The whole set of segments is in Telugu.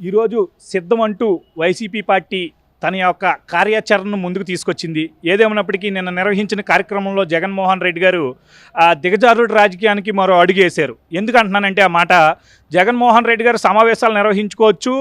ఈరోజు సిద్ధం అంటూ వైసీపీ పార్టీ తన యొక్క కార్యాచరణను ముందుకు తీసుకొచ్చింది. ఏదేమైనప్పటికీ నిన్న నిర్వహించిన కార్యక్రమంలో జగన్మోహన్ రెడ్డి గారు ఆ దిగజారుడు రాజకీయానికి మరో అడుగేశారు ఎందుకంటున్నానంటే ఆ మాట జగన్మోహన్ రెడ్డి గారు సమావేశాలు నిర్వహించుకోవచ్చు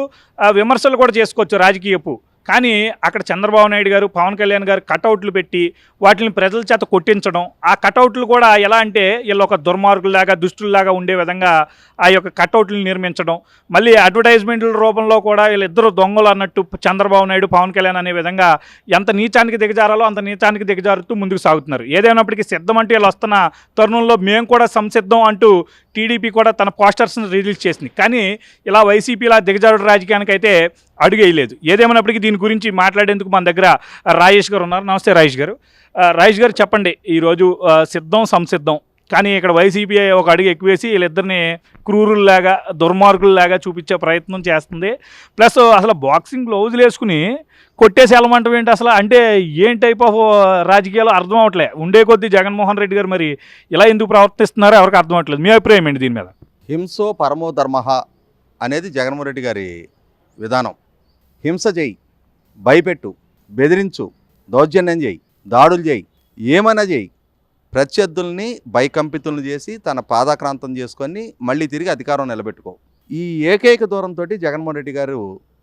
విమర్శలు కూడా చేసుకోవచ్చు రాజకీయపు. కానీ అక్కడ చంద్రబాబు నాయుడు గారు పవన్ కళ్యాణ్ గారు కటౌట్లు పెట్టి వాటిని ప్రజల చేత కొట్టించడం ఆ కటౌట్లు కూడా ఎలా అంటే వీళ్ళు ఒక దుర్మార్గుల్లాగా దుష్టుల్లాగా ఉండే విధంగా ఆ యొక్క కటౌట్లు నిర్మించడం. మళ్ళీ అడ్వర్టైజ్మెంట్ల రూపంలో కూడా వీళ్ళిద్దరు దొంగలు అన్నట్టు చంద్రబాబు నాయుడు పవన్ కళ్యాణ్ అనే విధంగా ఎంత నీచానికి దిగజారాలో అంత నీచానికి దిగజారుతూ ముందుకు సాగుతున్నారు. ఏదైనప్పటికీ సిద్ధం అంటే వీళ్ళు వస్తున్న తరుణంలో మేము కూడా సంసిద్ధం అంటూ టీడీపీ కూడా తన పోస్టర్స్ని రిలీజ్ చేసింది. కానీ ఇలా వైసీపీ ఇలా దిగజారుడు రాజకీయానికి అయితే అడుగేయలేదు. ఏదేమైనప్పటికీ దీని గురించి మాట్లాడేందుకు మన దగ్గర రాజేష్ గారు ఉన్నారు. నమస్తే రాజేష్ గారు. రాజేష్ గారు చెప్పండి ఈరోజు సిద్ధం సంసిద్ధం. కానీ ఇక్కడ వైసీపీ ఒక అడుగు ఎక్కువేసి వీళ్ళిద్దరిని క్రూరుల్లాగా దుర్మార్గుల్లాగా చూపించే ప్రయత్నం చేస్తుంది. ప్లస్ అసలు బాక్సింగ్ గ్లౌజులు వేసుకుని కొట్టేసి వెళ్ళమంటాం ఏంటి అసలు? అంటే ఏం టైప్ ఆఫ్ రాజకీయాలు అర్థం అవట్లే ఉండే కొద్దీ జగన్మోహన్ రెడ్డి గారు మరి ఇలా ఎందుకు ప్రవర్తిస్తున్నారో ఎవరికి అర్థం అవట్లేదు మీ అభిప్రాయం ఏంటి దీని మీద? హింసో పరమో ధర్మ అనేది జగన్మోహన్ రెడ్డి గారి విధానం. హింస చేయి భయపెట్టు బెదిరించు దౌర్జన్యం చేయి దాడులు చేయి ఏమైనా చేయి. ప్రత్యర్థుల్ని భయకంపితులను చేసి తన పాదాక్రాంతం చేసుకొని మళ్ళీ తిరిగి అధికారం నిలబెట్టుకో. ఈ ఏకైక దూరంతో జగన్మోహన్ రెడ్డి గారు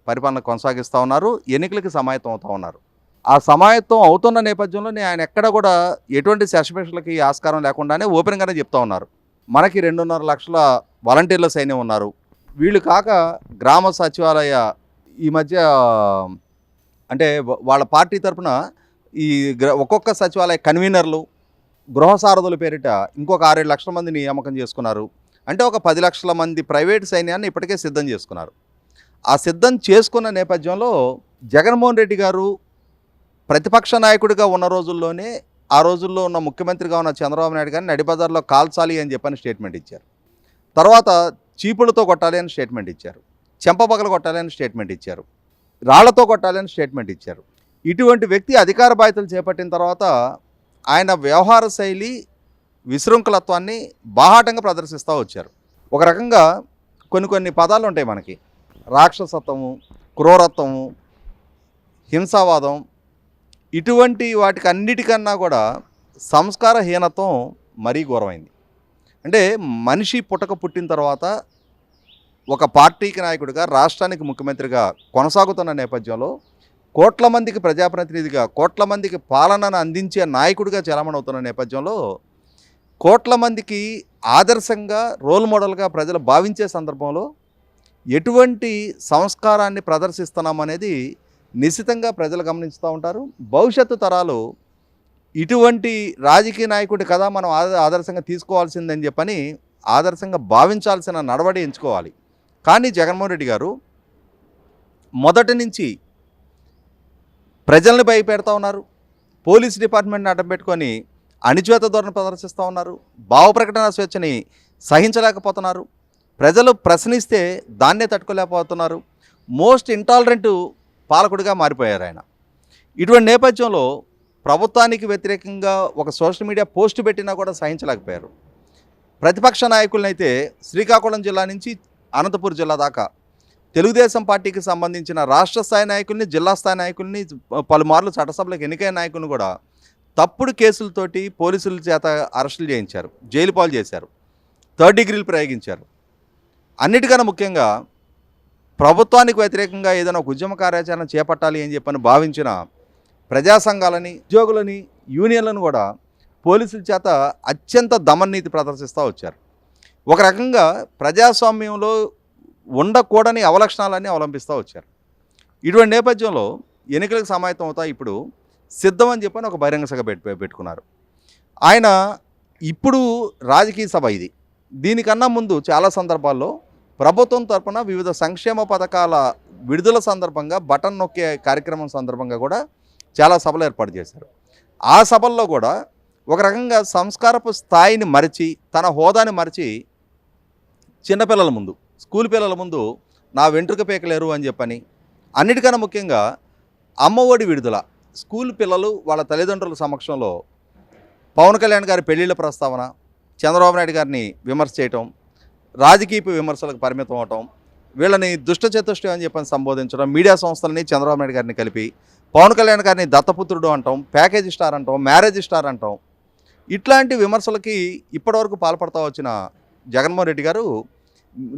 పరిపాలన కొనసాగిస్తూ ఉన్నారు ఎన్నికలకి సమాయత్తం అవుతూ ఉన్నారు. ఆ సమాయత్తం అవుతున్న నేపథ్యంలోనే ఆయన ఎక్కడ కూడా ఎటువంటి సస్పెన్షన్లకి ఆస్కారం లేకుండానే ఓపెన్గానే చెప్తా ఉన్నారు. మనకి రెండున్నర లక్షల వాలంటీర్ల సైన్యం ఉన్నారు. వీళ్ళు కాక గ్రామ సచివాలయ ఈ మధ్య అంటే వాళ్ళ పార్టీ తరపున ఈ గ్ర ఒక్కొక్క సచివాలయ కన్వీనర్లు గృహసారథుల పేరిట ఇంకొక ఆరేడు లక్షల మంది నియామకం చేసుకున్నారు. అంటే ఒక పది లక్షల మంది ప్రైవేట్ సైన్యాన్ని ఇప్పటికే సిద్ధం చేసుకున్నారు. ఆ సిద్ధం చేసుకున్న నేపథ్యంలో జగన్మోహన్ రెడ్డి గారు ప్రతిపక్ష నాయకుడిగా ఉన్న రోజుల్లోనే ఆ రోజుల్లో ఉన్న ముఖ్యమంత్రిగా ఉన్న చంద్రబాబు నాయుడు గారిని నడిబజార్లో కాల్చాలి అని చెప్పని స్టేట్మెంట్ ఇచ్చారు. తర్వాత చీపులతో కొట్టాలి అని స్టేట్మెంట్ ఇచ్చారు. చెంపపగలు కొట్టాలని స్టేట్మెంట్ ఇచ్చారు. రాళ్ళతో కొట్టాలని స్టేట్మెంట్ ఇచ్చారు. ఇటువంటి వ్యక్తి అధికార బాధ్యతలు చేపట్టిన తర్వాత ఆయన వ్యవహార శైలి విశృంఖలత్వాన్ని బాహాటంగా ప్రదర్శిస్తూ వచ్చారు. ఒక రకంగా కొన్ని కొన్ని పదాలు ఉంటాయి మనకి. రాక్షసత్వము క్రూరత్వము హింసావాదం ఇటువంటి వాటికి అన్నిటికన్నా కూడా సంస్కారహీనత్వం మరీ ఘోరమైంది. అంటే మనిషి పుట్టక పుట్టిన తర్వాత ఒక పార్టీకి నాయకుడిగా రాష్ట్రానికి ముఖ్యమంత్రిగా కొనసాగుతున్న నేపథ్యంలో కోట్ల మందికి ప్రజాప్రతినిధిగా కోట్ల మందికి పాలనను అందించే నాయకుడిగా చలామణి అవుతున్న నేపథ్యంలో కోట్ల మందికి ఆదర్శంగా రోల్ మోడల్గా ప్రజలు భావించే సందర్భంలో ఎటువంటి సంస్కారాన్ని ప్రదర్శిస్తున్నామనేది నిశ్చితంగా ప్రజలు గమనిస్తూ ఉంటారు. భవిష్యత్తు తరాలు ఇటువంటి రాజకీయ నాయకుడి కదా మనం ఆద- ఆదర్శంగా తీసుకోవాల్సిందని చెప్పని ఆదర్శంగా భావించాల్సిన నడవడి ఎంచుకోవాలి. కానీ జగన్మోహన్ రెడ్డి గారు మొదటి నుంచి ప్రజల్ని భయపెడతా ఉన్నారు. పోలీస్ డిపార్ట్మెంట్ని అడ్డం పెట్టుకొని అణిచేత ధోరణి ప్రదర్శిస్తూ ఉన్నారు. భావ ప్రకటన స్వేచ్ఛని సహించలేకపోతున్నారు. ప్రజలు ప్రశ్నిస్తే దాన్నే తట్టుకోలేకపోతున్నారు. మోస్ట్ ఇంటాలరెంట్ పాలకుడిగా మారిపోయారు ఆయన. ఇటువంటి నేపథ్యంలో ప్రభుత్వానికి వ్యతిరేకంగా ఒక సోషల్ మీడియా పోస్ట్ పెట్టినా కూడా సహించలేకపోయారు. ప్రతిపక్ష నాయకులనైతే శ్రీకాకుళం జిల్లా నుంచి అనంతపూర్ జిల్లా దాకా. తెలుగుదేశం పార్టీకి సంబంధించిన రాష్ట్ర స్థాయి నాయకుల్ని జిల్లా స్థాయి నాయకుల్ని పలుమార్లు చట్టసభలకు ఎన్నికైన నాయకులను కూడా తప్పుడు కేసులతోటి పోలీసుల చేత అరెస్టులు చేయించారు. జైలు పాలు చేశారు. థర్డ్ డిగ్రీలు ప్రయోగించారు. అన్నిటికన్నా ముఖ్యంగా ప్రభుత్వానికి వ్యతిరేకంగా ఏదైనా ఒక ఉద్యమ కార్యాచరణ చేపట్టాలి అని చెప్పని భావించిన ప్రజా సంఘాలని ఉద్యోగులని యూనియన్లను కూడా పోలీసుల చేత అత్యంత దమన్నీతి ప్రదర్శిస్తూ వచ్చారు. ఒక రకంగా ప్రజాస్వామ్యంలో ఉండకూడని అవలక్షణాలన్నీ అవలంబిస్తూ వచ్చారు. ఇటువంటి నేపథ్యంలో ఎన్నికలకు సమాయత్తం అవుతా ఇప్పుడు సిద్ధం అని చెప్పని ఒక బహిరంగ సభ పెట్టు పెట్టుకున్నారు. ఆయన ఇప్పుడు రాజకీయ సభ ఇది. దీనికన్నా ముందు చాలా సందర్భాల్లో ప్రభుత్వం తరపున వివిధ సంక్షేమ పథకాల విడుదల సందర్భంగా బటన్ నొక్కే కార్యక్రమం సందర్భంగా కూడా చాలా సభలు ఏర్పాటు చేశారు. ఆ సభల్లో కూడా ఒక రకంగా సంస్కారపు స్థాయిని మరిచి తన హోదాని మరిచి చిన్నపిల్లల ముందు స్కూల్ పిల్లల ముందు నా వెంట్రుక పీకలేరు అని చెప్పని అన్నిటికన్నా ముఖ్యంగా అమ్మఒడి విడుదల స్కూల్ పిల్లలు వాళ్ళ తల్లిదండ్రుల సమక్షంలో పవన్ కళ్యాణ్ గారి పెళ్ళిళ్ళ ప్రస్తావన చంద్రబాబు నాయుడు గారిని విమర్శ చేయటం రాజకీయ విమర్శలకు పరిమితం అవటం వీళ్ళని దుష్టచతుష్టం అని చెప్పని సంబోధించడం మీడియా సంస్థలని చంద్రబాబు నాయుడు గారిని కలిపి పవన్ కళ్యాణ్ గారిని దత్తపుత్రుడు అంటాం ప్యాకేజ్ స్టార్ అంటాం మ్యారేజ్ స్టార్ అంటాం ఇట్లాంటి విమర్శలకి ఇప్పటివరకు పాల్పడతా వచ్చిన జగన్మోహన్ రెడ్డి గారు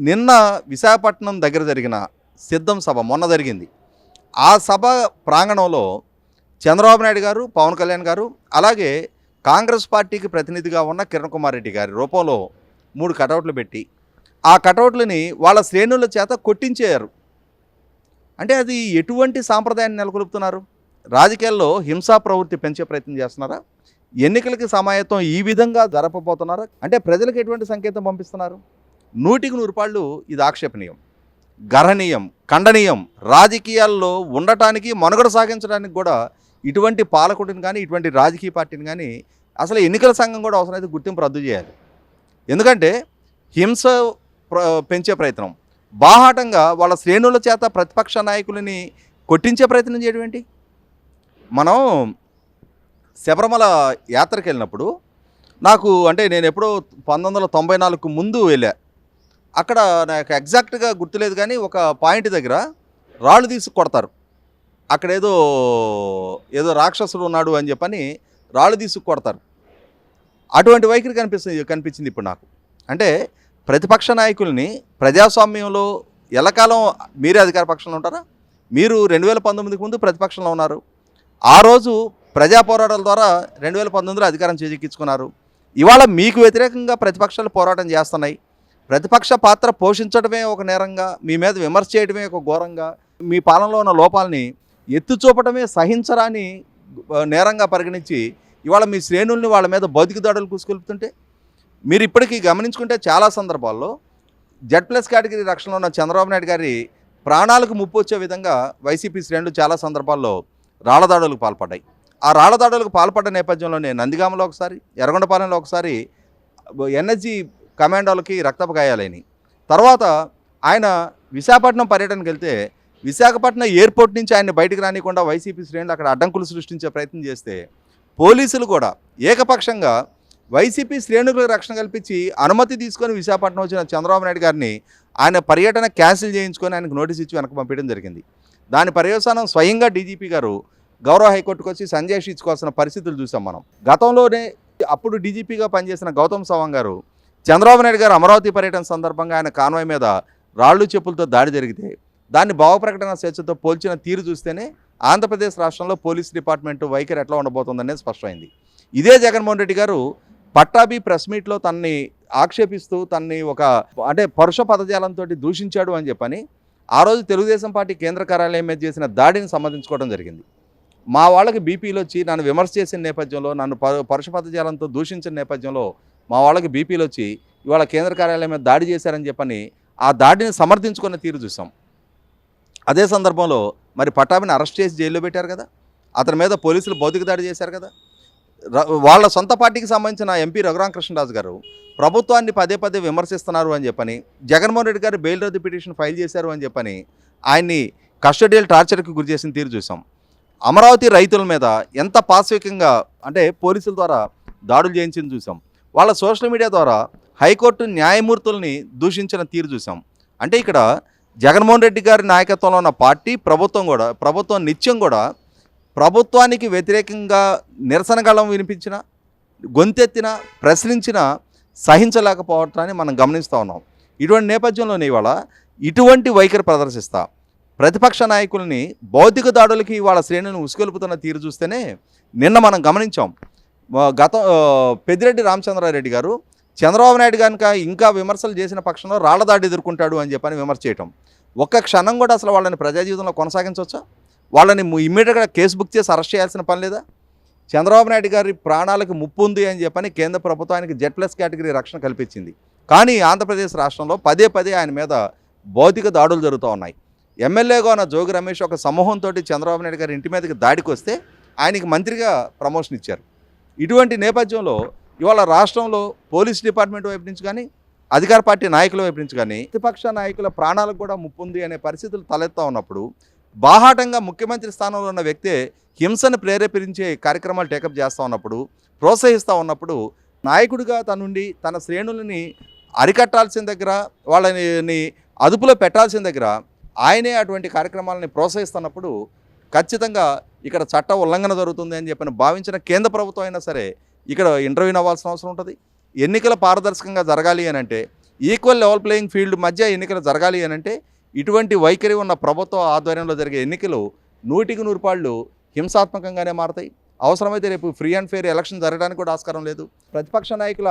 నిన్న విశాఖపట్నం దగ్గర జరిగిన సిద్ధం సభ మొన్న జరిగింది. ఆ సభ ప్రాంగణంలో చంద్రబాబు నాయుడు గారు పవన్ కళ్యాణ్ గారు అలాగే కాంగ్రెస్ పార్టీకి ప్రతినిధిగా ఉన్న కిరణ్ కుమార్ రెడ్డి గారి రూపంలో మూడు కటౌట్లు పెట్టి ఆ కటౌట్లని వాళ్ళ శ్రేణుల చేత కొట్టించేయారు అంటే అది ఎటువంటి సాంప్రదాయాన్ని నెలకొల్పుతున్నారు? రాజకీయాల్లో హింసా ప్రవృత్తి పెంచే ప్రయత్నం చేస్తున్నారా? ఎన్నికలకి సమాయత్తం ఈ విధంగా జరపబోతున్నారు? అంటే ప్రజలకు ఎటువంటి సంకేతం పంపిస్తున్నారు? నూటికి నూరు పాళ్ళు ఇది ఆక్షేపణీయం. గర్హనీయం ఖండనీయం రాజకీయాల్లో ఉండటానికి మనుగడ సాగించడానికి కూడా ఇటువంటి పాలకుడిని కానీ ఇటువంటి రాజకీయ పార్టీని కానీ అసలు ఎన్నికల సంఘం కూడా అవసరమైతే గుర్తింపు రద్దు చేయాలి. ఎందుకంటే హింస ప్ర- పెంచే ప్రయత్నం బాహాటంగా వాళ్ళ శ్రేణుల చేత ప్రతిపక్ష నాయకులని కొట్టించే ప్రయత్నం చేయడం ఏంటి? మనం శబరిమల యాత్రకు వెళ్ళినప్పుడు నాకు అంటే నేను ఎప్పుడో పంతొమ్మిది వందల తొంభై నాలుగుకు ముందు వెళ్ళా. అక్కడ నాకు ఎగ్జాక్ట్గా గుర్తులేదు కానీ ఒక పాయింట్ దగ్గర రాళ్ళు తీసి కొడతారు. అక్కడ ఏదో ఏదో రాక్షసుడు ఉన్నాడు అని చెప్పని రాళ్ళు తీసి కొడతారు. అటువంటి వైఖరి కనిపిస్తుంది కనిపించింది ఇప్పుడు నాకు. అంటే ప్రతిపక్ష నాయకుల్ని ప్రజాస్వామ్యంలో ఎలకాలం మీరే అధికార పక్షంలో ఉంటారా? మీరు రెండు వేల పంతొమ్మిదికి ముందు ప్రతిపక్షంలో ఉన్నారు. ఆ రోజు ప్రజా పోరాటాల ద్వారా రెండు వేల పంతొమ్మిదిలో అధికారం చేజిక్కించుకున్నారు. ఇవాళ మీకు వ్యతిరేకంగా ప్రతిపక్షాలు పోరాటం చేస్తున్నాయి. ప్రతిపక్ష పాత్ర పోషించడమే ఒక నేరంగా మీ మీద విమర్శ చేయడమే ఒక ఘోరంగా మీ పాలనలో ఉన్న లోపాలని ఎత్తు చూపటమే సహించరాని నేరంగా పరిగణించి ఇవాళ మీ శ్రేణుల్ని వాళ్ళ మీద భౌతిక దాడులు కూసుకొలుపుతుంటే మీరు ఇప్పటికీ గమనించుకుంటే చాలా సందర్భాల్లో జెడ్ ప్లస్ కేటగిరీ రక్షణలో ఉన్న చంద్రబాబు నాయుడు గారి ప్రాణాలకు ముప్పు వచ్చే విధంగా వైసీపీ శ్రేణులు చాలా సందర్భాల్లో రాళ్ళదాడులకు పాల్పడ్డాయి. ఆ రాళ్ళదాడులకు పాల్పడ్డ నేపథ్యంలోనే నందిగామలో ఒకసారి ఎర్రగొండపాలెంలో ఒకసారి ఎన్ఎస్జీ కమాండోలకి రక్తపు గాయాలైనవి తర్వాత ఆయన విశాఖపట్నం పర్యటనకు వెళ్తే విశాఖపట్నం ఎయిర్పోర్ట్ నుంచి ఆయన బయటకు రానికుండా వైసీపీ శ్రేణులు అక్కడ అడ్డంకులు సృష్టించే ప్రయత్నం చేస్తే పోలీసులు కూడా ఏకపక్షంగా వైసీపీ శ్రేణులకు రక్షణ కల్పించి అనుమతి తీసుకొని విశాఖపట్నం వచ్చిన చంద్రబాబు నాయుడు గారిని ఆయన పర్యటన క్యాన్సిల్ చేయించుకొని ఆయనకు నోటీస్ ఇచ్చి వెనక పంపించడం జరిగింది. దాని పర్యవసానం స్వయంగా డీజీపీ గారు గౌరవ హైకోర్టుకు వచ్చి సంజయ్ ఇచ్చుకోవాల్సిన పరిస్థితులు చూసాం మనం. గతంలోనే అప్పుడు డీజీపీగా పనిచేసిన గౌతమ్ సవాంగ్ గారు చంద్రబాబు నాయుడు గారు అమరావతి పర్యటన సందర్భంగా ఆయన కాన్వాయ్ మీద రాళ్ళు చెప్పులతో దాడి జరిగితే దాన్ని భావప్రకటన స్వేచ్ఛతో పోల్చిన తీరు చూస్తేనే ఆంధ్రప్రదేశ్ రాష్ట్రంలో పోలీస్ డిపార్ట్మెంట్ వైఖరి ఎట్లా ఉండబోతుందనేది స్పష్టమైంది. ఇదే జగన్మోహన్ రెడ్డి గారు పట్టాభి ప్రెస్ మీట్లో తనని ఆక్షేపిస్తూ తనని ఒక అంటే పరుష పదజాలంతో దూషించాడు అని చెప్పని ఆ రోజు తెలుగుదేశం పార్టీ కేంద్ర కార్యాలయం మీద చేసిన దాడిని సమర్థించుకోవడం జరిగింది. మా వాళ్ళకి బీపీలు వచ్చి నన్ను విమర్శ చేసిన నేపథ్యంలో నన్ను పరు జాలంతో దూషించిన నేపథ్యంలో మా వాళ్ళకి బీపీలు వచ్చి ఇవాళ కేంద్ర కార్యాలయం మీద దాడి చేశారని చెప్పని ఆ దాడిని సమర్థించుకున్న తీరు చూసాం అదే సందర్భంలో మరి పటాభిని అరెస్ట్ చేసి జైల్లో పెట్టారు కదా? అతని మీద పోలీసులు భౌతిక దాడి చేశారు కదా? ర- వాళ్ళ సొంత పార్టీకి సంబంధించిన ఎంపీ రఘురామకృష్ణరాజు గారు ప్రభుత్వాన్ని పదే పదే విమర్శిస్తున్నారు అని చెప్పని జగన్మోహన్ రెడ్డి గారు బెయిల్ రద్దు పిటిషన్ ఫైల్ చేశారు అని చెప్పని ఆయన్ని కస్టడియల్ టార్చర్కి గురి చేసిన తీరు చూసాం అమరావతి రైతుల మీద ఎంత పాశ్వికంగా అంటే పోలీసుల ద్వారా దాడులు చేయించింది చూసాం. వాళ్ళ సోషల్ మీడియా ద్వారా హైకోర్టు న్యాయమూర్తుల్ని దూషించిన తీరు చూసాం. అంటే ఇక్కడ జగన్మోహన్ రెడ్డి గారి నాయకత్వంలో ఉన్న పార్టీ ప్రభుత్వం కూడా ప్రభుత్వం నిత్యం కూడా ప్రభుత్వానికి వ్యతిరేకంగా నిరసన గళం వినిపించిన గొంతెత్తిన ప్రశ్నించిన సహించలేకపోవటాన్ని మనం గమనిస్తూ ఉన్నాం. ఇటువంటి నేపథ్యంలోనే ఇవాళ ఇటువంటి వైఖరి ప్రదర్శిస్తా. ప్రతిపక్ష నాయకుల్ని భౌతిక దాడులకి వాళ్ళ శ్రేణులను ఉసుగొలుపుతున్న తీరు చూస్తేనే నిన్న మనం గమనించాం. గత పెద్దిరెడ్డి రామచంద్రారెడ్డి గారు చంద్రబాబు నాయుడు కనుక ఇంకా విమర్శలు చేసిన పక్షంలో రాళ్ళదాడి ఎదుర్కొంటాడు అని చెప్పని విమర్శ చేయటం. ఒక్క క్షణం కూడా అసలు వాళ్ళని ప్రజా జీవితంలో కొనసాగించవచ్చా? వాళ్ళని ఇమ్మీడియట్గా కేసు బుక్ చేసి అరెస్ట్ చేయాల్సిన పని లేదా? చంద్రబాబు నాయుడు గారి ప్రాణాలకు ముప్పు ఉంది అని చెప్పని కేంద్ర ప్రభుత్వానికి జెడ్ ప్లస్ కేటగిరీ రక్షణ కల్పించింది. కానీ ఆంధ్రప్రదేశ్ రాష్ట్రంలో పదే పదే ఆయన మీద భౌతిక దాడులు జరుగుతూ ఉన్నాయి. ఎమ్మెల్యేగా ఉన్న జోగి రమేష్ ఒక సమూహంతో చంద్రబాబు నాయుడు గారి ఇంటి మీదకి దాడికి వస్తే ఆయనకి మంత్రిగా ప్రమోషన్ ఇచ్చారు. ఇటువంటి నేపథ్యంలో ఇవాళ రాష్ట్రంలో పోలీస్ డిపార్ట్మెంట్ వైపు నుంచి కానీ అధికార పార్టీ నాయకుల వైపు నుంచి కానీ ప్రతిపక్ష నాయకుల ప్రాణాలకు కూడా ముప్పు ఉంది అనే పరిస్థితులు తలెత్తా ఉన్నప్పుడు బాహాటంగా ముఖ్యమంత్రి స్థానంలో ఉన్న వ్యక్తే హింసను ప్రేరేపించే కార్యక్రమాలు టేకప్ చేస్తూ ఉన్నప్పుడు ప్రోత్సహిస్తూ ఉన్నప్పుడు నాయకుడిగా తనుండి తన శ్రేణులని అరికట్టాల్సిన దగ్గర వాళ్ళని అదుపులో పెట్టాల్సిన దగ్గర ఆయనే అటువంటి కార్యక్రమాలని ప్రోత్సహిస్తున్నప్పుడు ఖచ్చితంగా ఇక్కడ చట్ట ఉల్లంఘన జరుగుతుంది అని చెప్పిన భావించిన కేంద్ర ప్రభుత్వం అయినా సరే ఇక్కడ ఇంటర్వ్యూ అవ్వాల్సిన అవసరం ఉంటుంది. ఎన్నికల పారదర్శకంగా జరగాలి అని అంటే ఈక్వల్ లెవెల్ ప్లేయింగ్ ఫీల్డ్ మధ్య ఎన్నికలు జరగాలి అని అంటే ఇటువంటి వైఖరి ఉన్న ప్రభుత్వ ఆధ్వర్యంలో జరిగే ఎన్నికలు నూటికి నూరు పాళ్ళు హింసాత్మకంగానే మారతాయి. అవసరమైతే రేపు ఫ్రీ అండ్ ఫెయిర్ ఎలక్షన్ జరగడానికి కూడా ఆస్కారం లేదు. ప్రతిపక్ష నాయకుల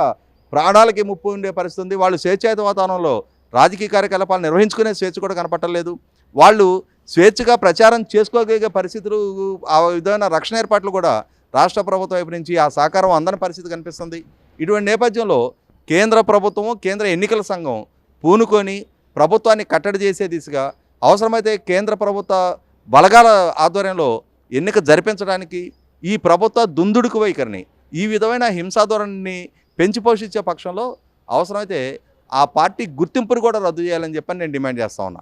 ప్రాణాలకి ముప్పు ఉండే పరిస్థితి ఉంది. వాళ్ళు స్వేచ్ఛాయుత వాతావరణంలో రాజకీయ కార్యకలాపాలు నిర్వహించుకునే స్వేచ్ఛ కూడా కనపట్టలేదు వాళ్ళు స్వేచ్ఛగా ప్రచారం చేసుకోగలిగే పరిస్థితులు ఆ విధమైన రక్షణ ఏర్పాట్లు కూడా రాష్ట్ర ప్రభుత్వం వైపు నుంచి ఆ సహకారం అందని పరిస్థితి కనిపిస్తుంది. ఇటువంటి నేపథ్యంలో కేంద్ర ప్రభుత్వం కేంద్ర ఎన్నికల సంఘం పూనుకొని ప్రభుత్వాన్ని కట్టడి చేసే దిశగా అవసరమైతే కేంద్ర ప్రభుత్వ బలగాల ఆధ్వర్యంలో ఎన్నిక జరిపించడానికి ఈ ప్రభుత్వ దుందుడుకు వైఖరిని ఈ విధమైన హింసాధోరణిని పెంచి పోషించే పక్షంలో అవసరమైతే ఆ పార్టీ గుర్తింపును కూడా రద్దు చేయాలని చెప్పని నేను డిమాండ్ చేస్తా ఉన్నా.